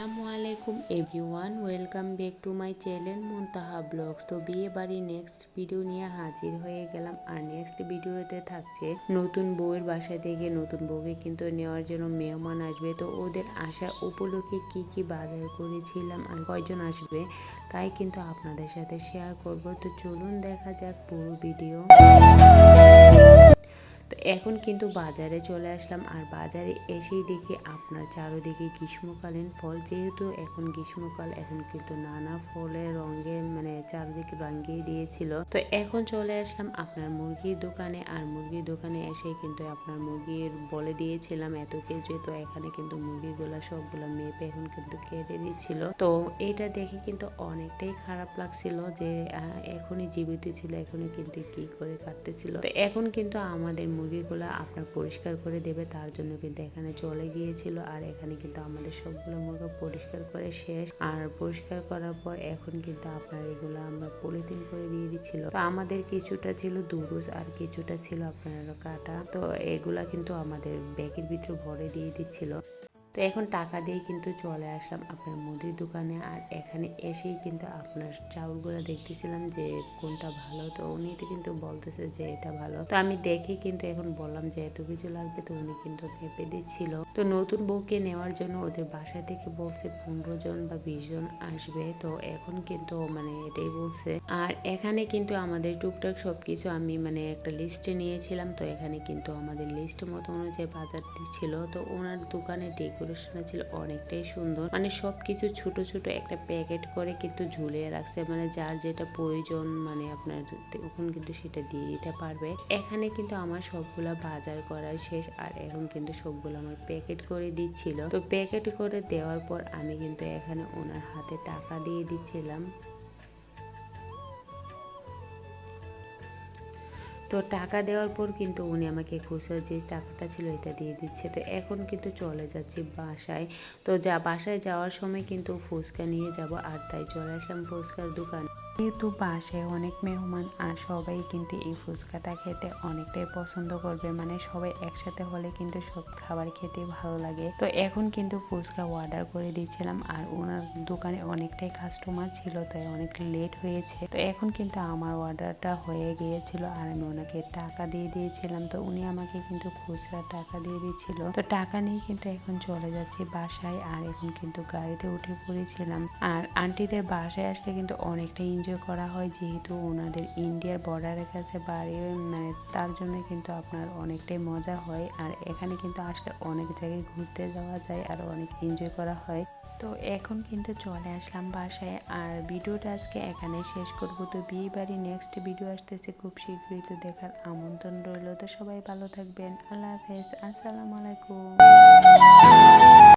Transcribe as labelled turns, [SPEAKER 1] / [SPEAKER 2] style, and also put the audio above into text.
[SPEAKER 1] আসসালামু আলাইকুম everyone, welcome back to my channel Muntaha vlogs. তো বিয়ে বাড়ি নেক্সট ভিডিও নিয়ে হাজির হয়ে গেলাম আর নেক্সট ভিডিওতে থাকছে নতুন বউয়ের বাসা থেকে নতুন বউকে কিন্তু নেওয়ার জন্য মেহমান আসবে। তো ওদের আসা উপলক্ষে কি কি বাজার করেছিলাম আর কয়জন আসবে তাই কিন্তু আপনাদের সাথে শেয়ার করব। তো চলুন দেখা যাক পুরো ভিডিও এখন কিন্তু বাজারে চলে আসলাম আর বাজারে এসেই দেখি আপনার চারোদিকে গ্রীষ্মকালীন ফল। যেহেতু এখন গ্রীষ্মকাল, এখন কিন্তু নানা ফলের রঙে মানে চারদিকে রাঙিয়ে দিয়েছিল। তো এখন চলে আসলাম আপনার মুরগির দোকানে আর মুরগির দোকানে এসে কিন্তু আপনার মুরগির বলে দিয়েছিলাম এত কেজি, তো এখানে কিন্তু মুরগিগুলো সবগুলো মেপে এখন কিন্তু কেটে দিচ্ছিল। তো এটা দেখে কিন্তু অনেকটাই খারাপ লাগছিল যে এখনই জীবিত ছিল, এখনই কিন্তু কি করে কাটতেছিল। তো এখন কিন্তু আমাদের মুরগিগুলো আপনার পরিষ্কার করে দেবে, তার জন্য কিন্তু এখানে চলে গিয়েছিল। আর এখানে কিন্তু আমাদের সবগুলো মুরগি পরিষ্কার করে শেষ। আর পরিষ্কার করার পর এখন কিন্তু আপনার এগুলো আমরা পলিথিন করে দিয়ে দিচ্ছিল। তো আমাদের কিছুটা ছিল দুরুজ আর কিছুটা ছিল আপনার কাটা। তো এগুলা কিন্তু আমাদের ব্যাগের ভিতরে ভরে দিয়ে দিচ্ছিল। তো এখন টাকা দিয়ে কিন্তু চলে আসলাম আপনার মুদির দোকানে। আর এখানে এসেই কিন্তু আপনার চাউলগুলো দেখতেছিলাম যে কোনটা ভালো। তো উনি কিন্তু বলতেছে যে এটা ভালো। তো আমি দেখে কিন্তু এখন বললাম যে এত কিছু লাগবে তো উনি কিন্তু মেপে দিচ্ছিল। তো নতুন বউকে নেওয়ার জন্য ওদের বাসা থেকে বলছে পনেরো জন বা বিশ জন আসবে। তো এখন কিন্তু মানে এটাই বলছে। আর এখানে কিন্তু আমাদের টুকটাক সবকিছু আমি মানে একটা লিস্টে নিয়েছিলাম। তো এখানে কিন্তু আমাদের লিস্ট মতো অনুযায়ী বাজারটি ছিল তো ওনার দোকানে ডেকোরেশনটা ছিল অনেকটাই সুন্দর। মানে সবকিছু ছোট ছোট একটা প্যাকেট করে কিন্তু ঝুলিয়ে রাখছে। মানে যার যেটা প্রয়োজন মানে আপনার তখন কিন্তু সেটা দিয়ে দিতে পারবে। এখানে কিন্তু আমার সবগুলা বাজার করা শেষ, আর এখন কিন্তু সবগুলো আমার প্যাকেট করে দিচ্ছিল। তো প্যাকেট করে দেওয়ার পর আমি কিন্তু এখানে ওনার হাতে টাকা দিয়ে দিচ্ছিলাম। তো টাকা দেওয়ার পর কিন্তু উনি আমাকে খুচরো যে টাকাটা ছিল এটা দিয়ে দিচ্ছে। তো এখন কিন্তু চলে যাচ্ছি বাসায়। তো যা বাসায় যাওয়ার সময় কিন্তু ফুচকা নিয়ে যাব আর তাই চলে আসলাম ফুচকার দোকান। যেহেতু বাসায় অনেক মেহমান, আর সবাই কিন্তু এই ফুচকাটা খেতে অনেকটাই পছন্দ করবে। মানে সবাই একসাথে হলে কিন্তু সব খাবার খেতে ভালো লাগে। তো এখন কিন্তু ফুচকা অর্ডার করে দিয়েছিলাম, আর ওনার দোকানে অনেকটাই কাস্টমার ছিল, তাই অনেক লেট হয়েছে। তো এখন কিন্তু আমার অর্ডারটা হয়ে গিয়েছিল, আর আমি ওনাকে টাকা দিয়ে দিয়েছিলাম। তো উনি আমাকে কিন্তু খুচরা টাকা দিয়ে দিয়েছিল। তো টাকা নিয়ে কিন্তু এখন চলে যাচ্ছি বাসায়, আর এখন কিন্তু গাড়িতে উঠে পড়েছিলাম। আর আন্টিদের বাসায় আসলে কিন্তু অনেকটা এনজয় করা হয় যেহেতু ওনাদের ইন্ডিয়ার বর্ডারের কাছে বাড়ি মানে তার জন্য কিন্তু আপনার অনেকটাই মজা হয়। আর এখানে কিন্তু আসলে অনেক জায়গায় ঘুরতে যাওয়া যায় আর অনেক এনজয় করা হয়। তো এখন কিন্তু চলে আসলাম বাসায়। আর ভিডিওটা আজকে এখানে শেষ করব। তো বিয়ে বাড়ি নেক্সট ভিডিও আসতেছে খুব শীঘ্রই। তো দেখার আমন্ত্রণ রইল। তো সবাই ভালো থাকবেন। আল্লাহ হাফেজ। আসসালামু আলাইকুম।